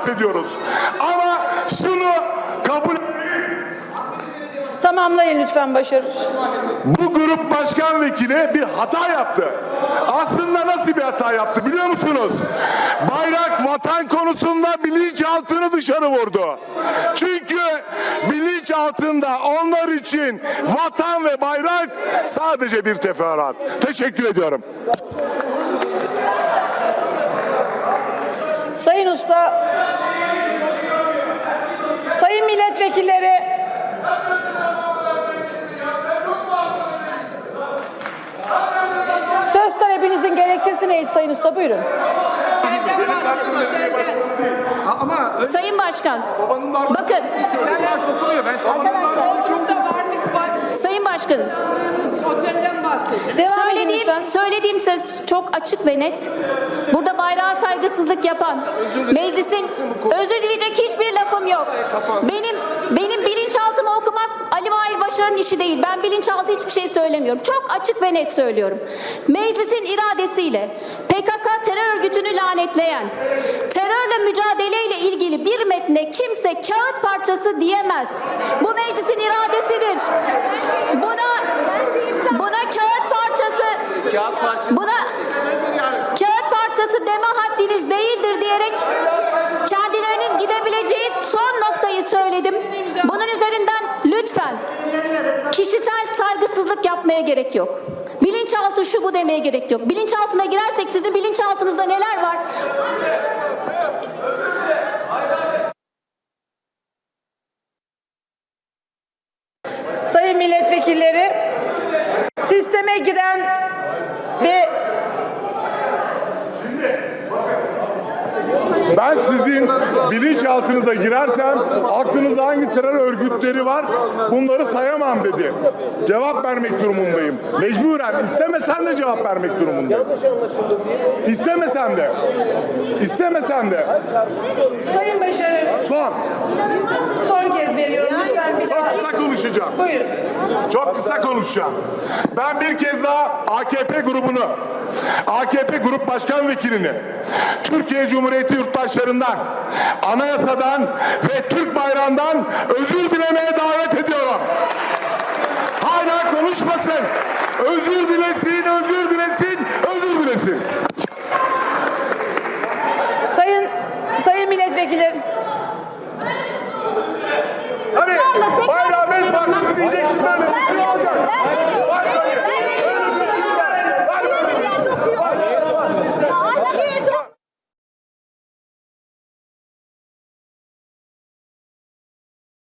bahsediyoruz. Ama şunu kabul Tamamlayın lütfen Başarır. Bu grup başkan vekili bir hata yaptı. Aslında nasıl bir hata yaptı biliyor musunuz? Bayrak vatan konusunda bilinçaltını dışarı vurdu. Çünkü bilinç altında onlar için vatan ve bayrak sadece bir teferruat. Teşekkür ediyorum. Sayın Usta, Sayın milletvekilleri, söz talebinizin gerekçesi neydi Sayın Usta? Buyurun. Ama Sayın Başkan, bakın okumuyor. Ben. Sayın Başkanım, Otelden. Devam edin lütfen. söylediğim söz çok açık ve net. Burada bayrağa saygısızlık yapan, meclisin özür dileyecek hiçbir lafım yok. Benim benim bilinçaltımı okumak Ali Mahir Başar'ın işi değil. Ben bilinçaltı hiçbir şey söylemiyorum. Çok açık ve net söylüyorum. Meclisin iradesiyle PKK terör örgütünü lanetleyen, terörle mücadeleyle ilgili bir metne kimse kağıt parçası diyemez. Bu meclisin iradesidir. Buna buna kağıt parçası buna kağıt parçası deme haddiniz değildir diyerek kendilerinin gidebileceği son noktayı söyledim. Bunun üzerinden lütfen kişisel saygısızlık yapmaya gerek yok. Bilinçaltı şu bu demeye gerek yok. Bilinçaltına girersek sizin bilinçaltınızda neler var? Sayın milletvekilleri, sisteme giren ve Ben sizin bilinçaltınıza girersem aklınızda hangi terör örgütleri var bunları sayamam dedi. Cevap vermek durumundayım. Mecburen istemesen de cevap vermek durumundayım. İstemesen de. İstemesen de. Sayın Başarır Son. son kez veriyorum lütfen bir Çok daha. Kısa konuşacağım. Buyurun. Çok kısa konuşacağım. Ben bir kez daha AKP grubunu, AKP Grup Başkan Vekilini, Türkiye Cumhuriyeti yurttaşlarından, anayasadan ve Türk bayrağından özür dilemeye davet ediyorum. Bayram parçası diyeceksin böyle.